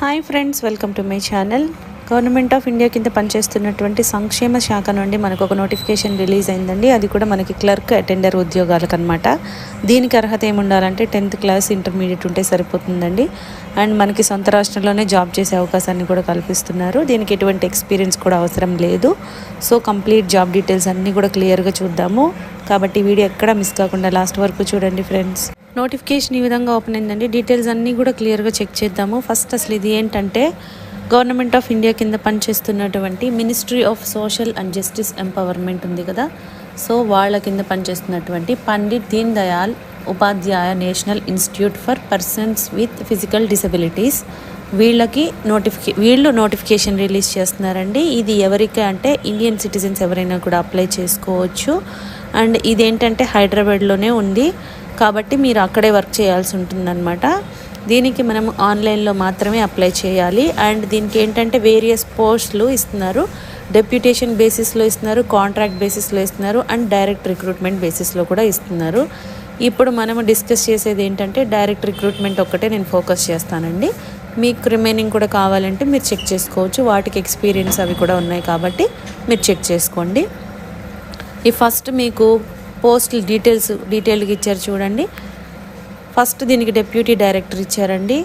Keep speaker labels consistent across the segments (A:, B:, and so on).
A: Hi friends welcome to my channel. Government of India కింద పనిచేస్తున్నటువంటి సంక్షేమ శాఖ నుండి మనకు ఒక నోటిఫికేషన్ రిలీజ్ అయిందండి. అది కూడా మనకి క్లర్క్ అటెండర్ ఉద్యోగాలకు అనమాట దీనికి అర్హత ఏముండాలంటే టెన్త్ క్లాస్ ఇంటర్మీడియట్ ఉంటే సరిపోతుందండి. అండ్ మనకి సొంత రాష్ట్రంలోనే జాబ్ చేసే అవకాశాన్ని కూడా కల్పిస్తున్నారు. దీనికి ఎటువంటి ఎక్స్పీరియన్స్ కూడా అవసరం లేదు. సో కంప్లీట్ జాబ్ డీటెయిల్స్ అన్నీ కూడా క్లియర్గా చూద్దాము. కాబట్టి వీడియో ఎక్కడ మిస్ కాకుండా లాస్ట్ వరకు చూడండి ఫ్రెండ్స్. నోటిఫికేషన్ ఈ విధంగా ఓపెన్ అయిందండి. డీటెయిల్స్ అన్నీ కూడా క్లియర్గా చెక్ చేద్దాము. ఫస్ట్ అసలు ఇది ఏంటంటే గవర్నమెంట్ ఆఫ్ ఇండియా కింద పనిచేస్తున్నటువంటి ministry of social and justice empowerment ఉంది కదా. సో వాళ్ళ కింద పనిచేస్తున్నటువంటి Pandit Deen Dayal Upadhyaya national institute for persons with physical disabilities వీళ్ళకి నోటిఫికే వీళ్ళు నోటిఫికేషన్ రిలీజ్ చేస్తున్నారండి. ఇది ఎవరికి అంటే ఇండియన్ సిటిజన్స్ ఎవరైనా కూడా అప్లై చేసుకోవచ్చు. అండ్ ఇదేంటంటే హైదరాబాద్లోనే ఉంది. కాబట్టి మీరు అక్కడే వర్క్ చేయాల్సి ఉంటుందన్నమాట. దీనికి మనం ఆన్లైన్లో మాత్రమే అప్లై చేయాలి. అండ్ దీనికి ఏంటంటే వేరియస్ పోస్టులు ఇస్తున్నారు. డెప్యుటేషన్ బేసిస్లో ఇస్తున్నారు కాంట్రాక్ట్ బేసిస్లో ఇస్తున్నారు అండ్ డైరెక్ట్ రిక్రూట్మెంట్ బేసిస్లో కూడా ఇస్తున్నారు. ఇప్పుడు మనము డిస్కస్ చేసేది ఏంటంటే డైరెక్ట్ రిక్రూట్మెంట్ ఒక్కటే నేను ఫోకస్ చేస్తానండి. మీకు రిమైనింగ్ కూడా కావాలంటే మీరు చెక్ చేసుకోవచ్చు. వాటికి ఎక్స్పీరియన్స్ అవి కూడా ఉన్నాయి కాబట్టి మీరు చెక్ చేసుకోండి. ఈ ఫస్ట్ మీకు పోస్ట్ డీటెయిల్స్ డీటెయిల్గా ఇచ్చారు చూడండి. ఫస్ట్ దీనికి డెప్యూటీ డైరెక్టర్ ఇచ్చారండి.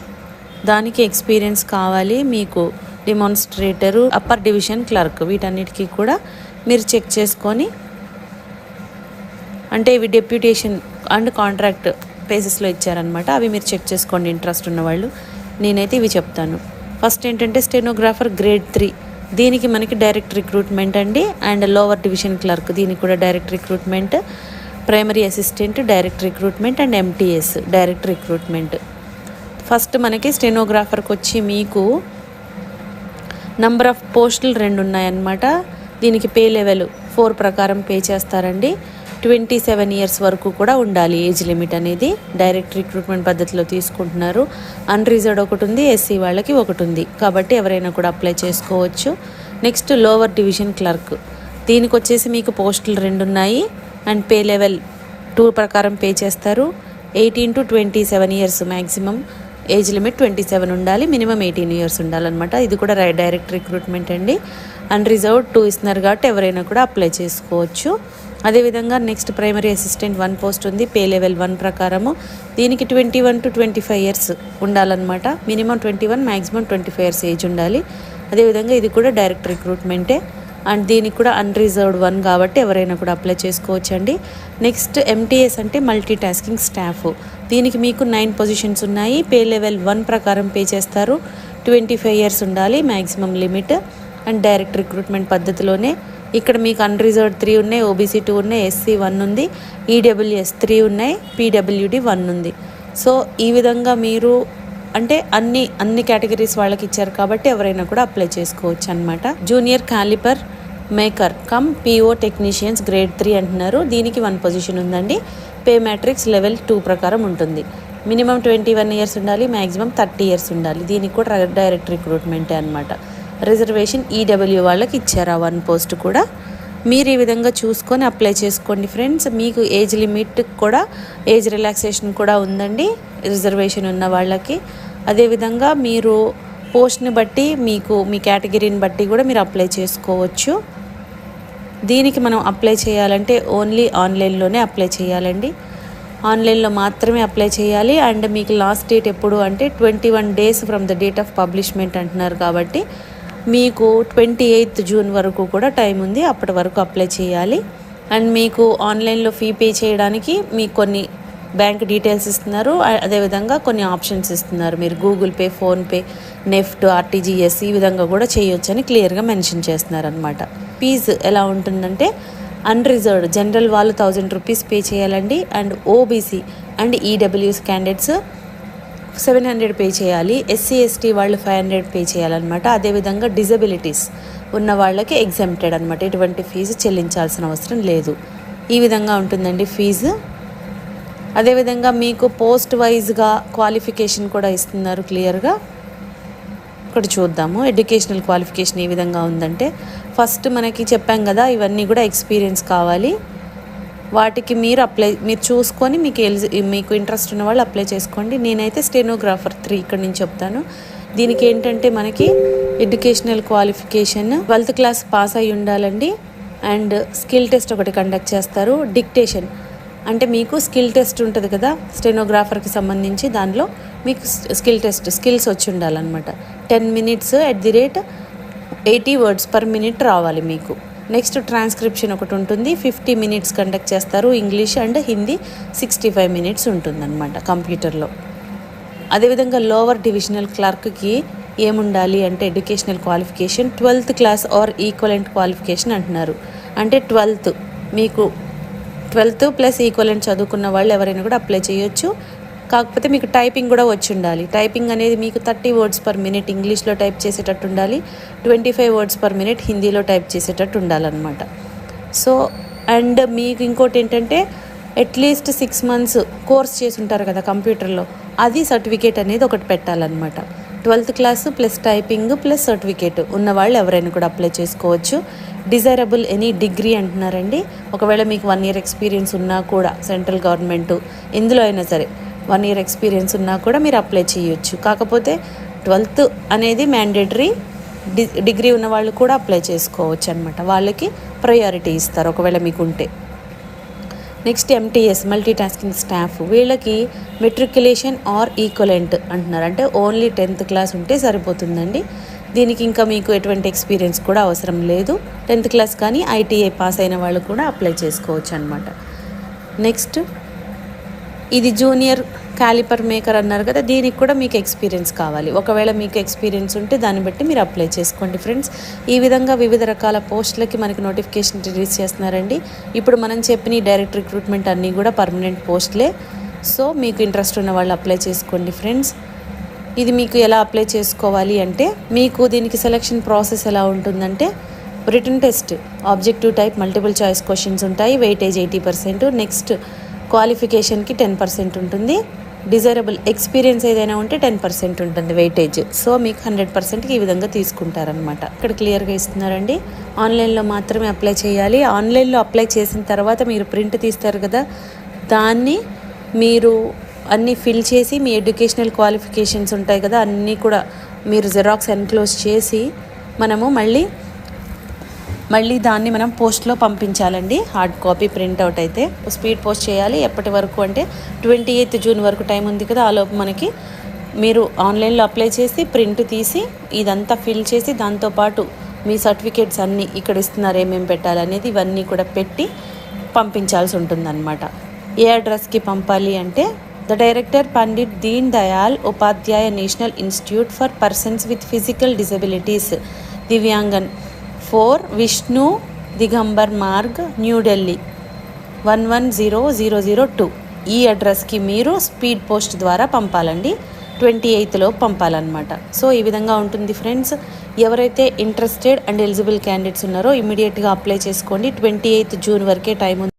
A: దానికి ఎక్స్పీరియన్స్ కావాలి మీకు డిమాన్స్ట్రేటరు అప్పర్ డివిజన్ క్లర్క్ వీటన్నిటికీ కూడా మీరు చెక్ చేసుకొని అంటే ఇవి డెప్యూటేషన్ అండ్ కాంట్రాక్ట్ బేసిస్లో ఇచ్చారనమాట అవి మీరు చెక్ చేసుకోండి ఇంట్రెస్ట్ ఉన్నవాళ్ళు. నేనైతే ఇవి చెప్తాను. ఫస్ట్ ఏంటంటే స్టెనోగ్రాఫర్ గ్రేడ్ త్రీ. దీనికి మనకి డైరెక్ట్ రిక్రూట్మెంట్ అండి. అండ్ లోవర్ డివిజన్ క్లర్క్ దీనికి కూడా direct recruitment primary assistant direct recruitment and MTS direct recruitment first మనకి స్టెనోగ్రాఫర్కి వచ్చి మీకు నంబర్ ఆఫ్ పోస్టులు రెండు ఉన్నాయన్నమాట. దీనికి పే లెవెల్ ఫోర్ ప్రకారం పే చేస్తారండి. ట్వంటీ సెవెన్ ఇయర్స్ వరకు కూడా ఉండాలి ఏజ్ లిమిట్ అనేది. డైరెక్ట్ రిక్రూట్మెంట్ పద్ధతిలో తీసుకుంటున్నారు. అన్రిజర్వ్డ్ ఒకటి ఉంది ఎస్సీ వాళ్ళకి ఒకటి ఉంది. కాబట్టి ఎవరైనా కూడా అప్లై చేసుకోవచ్చు. నెక్స్ట్ లోవర్ డివిజన్ క్లర్క్ దీనికి వచ్చేసి మీకు పోస్టులు రెండు ఉన్నాయి. అండ్ పే లెవెల్ టూ ప్రకారం పే చేస్తారు. Eighteen to twenty seven years maximum age limit twenty seven ఉండాలి. మినిమం ఎయిటీన్ ఇయర్స్ ఉండాలన్నమాట. ఇది కూడా రై- డైరెక్ట్ రిక్రూట్మెంట్ అండి. అన్రిజర్వ్డ్ టూ ఇస్తున్నారు కాబట్టి ఎవరైనా కూడా అప్లై చేసుకోవచ్చు. అదేవిధంగా next primary assistant one post ఉంది పే లెవెల్ వన్ ప్రకారము. దీనికి twenty one to twenty five years ఉండాలన్నమాట. Minimum twenty one maximum twenty five years age ఉండాలి. అదేవిధంగా ఇది కూడా డైరెక్ట్ రిక్రూట్మెంటే. అండ్ దీనికి కూడా అన్రిజర్వ్డ్ వన్ కాబట్టి ఎవరైనా కూడా అప్లై చేసుకోవచ్చండి. నెక్స్ట్ ఎంటీఎస్ అంటే మల్టీ టాస్కింగ్ స్టాఫ్ దీనికి మీకు నైన్ పొజిషన్స్ ఉన్నాయి. పే లెవెల్ వన్ ప్రకారం పే చేస్తారు. ట్వంటీ ఫైవ్ ఇయర్స్ ఉండాలి maximum limit. And direct recruitment పద్ధతిలోనే ఇక్కడ మీకు అన్రిజర్వ్డ్ త్రీ ఉన్నాయి ఓబీసీ టూ ఉన్నాయి ఎస్సీ వన్ ఉంది ఈడబ్ల్యూఎస్ త్రీ ఉన్నాయి పీడబ్ల్యూడి వన్ ఉంది. సో ఈ విధంగా మీరు అంటే అన్ని అన్ని కేటగిరీస్ వాళ్ళకి ఇచ్చారు కాబట్టి ఎవరైనా కూడా అప్లై చేసుకోవచ్చు అనమాట junior caliper maker cum P O technicians grade three అంటున్నారు. దీనికి వన్ పొజిషన్ ఉందండి. పే మ్యాట్రిక్స్ లెవెల్ టూ ప్రకారం ఉంటుంది. మినిమం ట్వంటీ వన్ ఇయర్స్ ఉండాలి మ్యాక్సిమం థర్టీ ఇయర్స్ ఉండాలి. దీనికి కూడా డైరెక్ట్ రిక్రూట్మెంటే అనమాట రిజర్వేషన్ ఈడబ్ల్యూ వాళ్ళకి ఇచ్చారు ఆ వన్ పోస్ట్ కూడా. మీరు ఈ విధంగా చూసుకొని అప్లై చేసుకోండి ఫ్రెండ్స్. మీకు ఏజ్ లిమిట్ కూడా ఏజ్ రిలాక్సేషన్ కూడా ఉందండి రిజర్వేషన్ ఉన్న వాళ్ళకి. అదేవిధంగా మీరు పోస్ట్ని బట్టి మీకు మీ కేటగిరీని బట్టి కూడా మీరు అప్లై చేసుకోవచ్చు. దీనికి మనం అప్లై చేయాలంటే ఓన్లీ ఆన్లైన్లోనే అప్లై చేయాలండి. ఆన్లైన్లో మాత్రమే అప్లై చేయాలి. అండ్ మీకు లాస్ట్ డేట్ ఎప్పుడు అంటే twenty one days from the date of publishment అంటున్నారు కాబట్టి మీకు ట్వంటీ ఎయిత్ జూన్ వరకు కూడా టైం ఉంది అప్పటి వరకు అప్లై చేయాలి. అండ్ మీకు ఆన్లైన్లో ఫీ పే చేయడానికి మీకు కొన్ని బ్యాంక్ డీటెయిల్స్ ఇస్తున్నారు అదేవిధంగా కొన్ని ఆప్షన్స్ ఇస్తున్నారు. మీరు Google Pay PhonePe NEFT RTGS ఈ విధంగా కూడా చేయొచ్చు అని క్లియర్గా మెన్షన్ చేస్తున్నారు అనమాట ఫీజ్ ఎలా ఉంటుందంటే అన్రిజర్వ్డ్ జనరల్ వాళ్ళు థౌజండ్ రూపీస్ పే చేయాలండి. And OBC and EWS candidates seven hundred pay చేయాలి ఎస్సీ ఎస్టీ వాళ్ళు ఫైవ్ హండ్రెడ్ పే చేయాలన్నమాట. అదేవిధంగా డిజబిలిటీస్ ఉన్న వాళ్ళకి ఎగ్జామ్టెడ్ అనమాట ఎటువంటి ఫీజు చెల్లించాల్సిన అవసరం లేదు. ఈ విధంగా ఉంటుందండి ఫీజు. అదేవిధంగా మీకు పోస్ట్ వైజ్గా క్వాలిఫికేషన్ కూడా ఇస్తున్నారు క్లియర్గా. ఇక్కడ చూద్దాము. ఎడ్యుకేషనల్ క్వాలిఫికేషన్ ఏ విధంగా ఉందంటే ఫస్ట్ మనకి చెప్పాం కదా ఇవన్నీ కూడా ఎక్స్పీరియన్స్ కావాలి. వాటికి మీరు అప్లై మీరు చూసుకొని మీకు ఎలిజి మీకు ఇంట్రెస్ట్ ఉన్న వాళ్ళు అప్లై చేసుకోండి. నేనైతే స్టెనోగ్రాఫర్ త్రీ ఇక్కడ నుంచి చెప్తాను. దీనికి ఏంటంటే మనకి educational qualification twelfth class pass అయి ఉండాలండి. అండ్ స్కిల్ టెస్ట్ ఒకటి కండక్ట్ చేస్తారు. డిక్టేషన్ అంటే మీకు స్కిల్ టెస్ట్ ఉంటుంది కదా స్టెనోగ్రాఫర్కి సంబంధించి దానిలో మీకు స్కిల్ టెస్ట్ స్కిల్స్ వచ్చి ఉండాలన్నమాట. Ten minutes at the rate eighty words per minute రావాలి మీకు. నెక్స్ట్ ట్రాన్స్క్రిప్షన్ ఒకటి ఉంటుంది. ఫిఫ్టీ మినిట్స్ కండక్ట్ చేస్తారు. English and Hindi sixty five minutes ఉంటుందన్నమాట కంప్యూటర్లో. అదేవిధంగా లోవర్ డివిజనల్ క్లర్క్కి ఏముండాలి అంటే educational qualification twelfth class or equivalent qualification అంటున్నారు. అంటే ట్వెల్త్ మీకు ట్వెల్త్ ప్లస్ ఈక్వలెంట్ చదువుకున్న వాళ్ళు ఎవరైనా కూడా అప్లై చేయొచ్చు. కాకపోతే మీకు టైపింగ్ కూడా వచ్చి ఉండాలి టైపింగ్ అనేది మీకు థర్టీ వర్డ్స్ పర్ మినిట్ ఇంగ్లీష్లో టైప్ చేసేటట్టు ఉండాలి. Twenty five words per minute హిందీలో టైప్ చేసేటట్టు ఉండాలన్నమాట. సో అండ్ మీకు ఇంకోటి ఏంటంటే అట్లీస్ట్ సిక్స్ మంత్స్ కోర్స్ చేసి ఉంటారు కదా కంప్యూటర్లో. అది సర్టిఫికేట్ అనేది ఒకటి పెట్టాలన్నమాట. Twelfth class plus typing plus certificate ఉన్న వాళ్ళు ఎవరైనా కూడా అప్లై చేసుకోవచ్చు. డిజైరబుల్ ఎనీ డిగ్రీ అంటున్నారండి. ఒకవేళ మీకు వన్ ఇయర్ ఎక్స్పీరియన్స్ ఉన్నా కూడా సెంట్రల్ గవర్నమెంట్ ఎందులో అయినా సరే. వన్ ఇయర్ ఎక్స్పీరియన్స్ ఉన్నా కూడా మీరు అప్లై చేయొచ్చు. కాకపోతే ట్వెల్త్ అనేది మ్యాండేటరీ డి డిగ్రీ ఉన్న వాళ్ళు కూడా అప్లై చేసుకోవచ్చు అనమాట వాళ్ళకి ప్రయారిటీ ఇస్తారు ఒకవేళ మీకు ఉంటే next MTS multi tasking staff వీళ్ళకి మెట్రికులేషన్ ఆర్ ఈక్వలెంట్ అంటున్నారు. అంటే ఓన్లీ టెన్త్ క్లాస్ ఉంటే సరిపోతుందండి. దీనికి ఇంకా మీకు ఎటువంటి ఎక్స్పీరియన్స్ కూడా అవసరం లేదు. టెన్త్ క్లాస్ కానీ ఐటీఐ పాస్ అయిన వాళ్ళు కూడా అప్లై చేసుకోవచ్చు అనమాట నెక్స్ట్ ఇది జూనియర్ క్యాలిపర్ మేకర్ అన్నారు కదా దీనికి కూడా మీకు ఎక్స్పీరియన్స్ కావాలి. ఒకవేళ మీకు ఎక్స్పీరియన్స్ ఉంటే దాన్ని బట్టి మీరు అప్లై చేసుకోండి ఫ్రెండ్స్ ఈ విధంగా వివిధ రకాల పోస్టులకి మనకి నోటిఫికేషన్ రిలీజ్ చేస్తున్నారండి. ఇప్పుడు మనం చెప్పిన డైరెక్ట్ రిక్రూట్మెంట్ అన్నీ కూడా పర్మనెంట్ పోస్టులే. సో మీకు ఇంట్రెస్ట్ ఉన్న వాళ్ళు అప్లై చేసుకోండి ఫ్రెండ్స్ ఇది మీకు ఎలా అప్లై చేసుకోవాలి అంటే మీకు దీనికి సెలక్షన్ ప్రాసెస్ ఎలా ఉంటుందంటే written test objective type multiple choice questions ఉంటాయి. వెయిటేజ్ ఎయిటీ పర్సెంట్ నెక్స్ట్ క్వాలిఫికేషన్కి టెన్ పర్సెంట్ ఉంటుంది. డిజైరబుల్ ఎక్స్పీరియన్స్ ఏదైనా ఉంటే టెన్ పర్సెంట్ ఉంటుంది వెయిటేజ్. సో మీకు హండ్రెడ్ పర్సెంట్కి ఈ విధంగా తీసుకుంటారనమాట ఇక్కడ క్లియర్గా ఇస్తున్నారండి. ఆన్లైన్లో మాత్రమే అప్లై చేయాలి. ఆన్లైన్లో అప్లై చేసిన తర్వాత మీరు ప్రింట్ తీస్తారు కదా దాన్ని మీరు అన్నీ ఫిల్ చేసి మీ ఎడ్యుకేషనల్ క్వాలిఫికేషన్స్ ఉంటాయి కదా అన్నీ కూడా మీరు జెరాక్స్ ఎన్క్లోజ్ చేసి మనము మళ్ళీ మళ్ళీ దాన్ని మనం పోస్ట్లో పంపించాలండి. హార్డ్ కాపీ ప్రింట్అవుట్ అయితే. స్పీడ్ పోస్ట్ చేయాలి. ఎప్పటి వరకు అంటే ట్వంటీ ఎయిత్ జూన్ వరకు టైం ఉంది కదా ఆలోపు మనకి మీరు ఆన్లైన్లో అప్లై చేసి ప్రింట్ తీసి ఇదంతా ఫిల్ చేసి దాంతోపాటు మీ సర్టిఫికేట్స్ అన్నీ ఇక్కడ ఇస్తున్నారు ఏమేమి పెట్టాలనేది ఇవన్నీ కూడా పెట్టి పంపించాల్సి ఉంటుందన్నమాట. ఏ అడ్రస్కి పంపాలి అంటే the director Pandit Deen Dayal Upadhyaya national institute for persons with physical disabilities Divyangjan four Vishnu Digambar Marg New Delhi one one zero zero zero two. ఈ అడ్రస్కి మీరు స్పీడ్ పోస్ట్ ద్వారా పంపాలండి. ట్వంటీ ఎయిత్లో పంపాలన్నమాట. సో ఈ విధంగా ఉంటుంది ఫ్రెండ్స్. ఎవరైతే interested and eligible candidates ఉన్నారో ఇమీడియట్గా అప్లై చేసుకోండి. ట్వంటీ ఎయిత్ జూన్ వరకే టైం ఉంది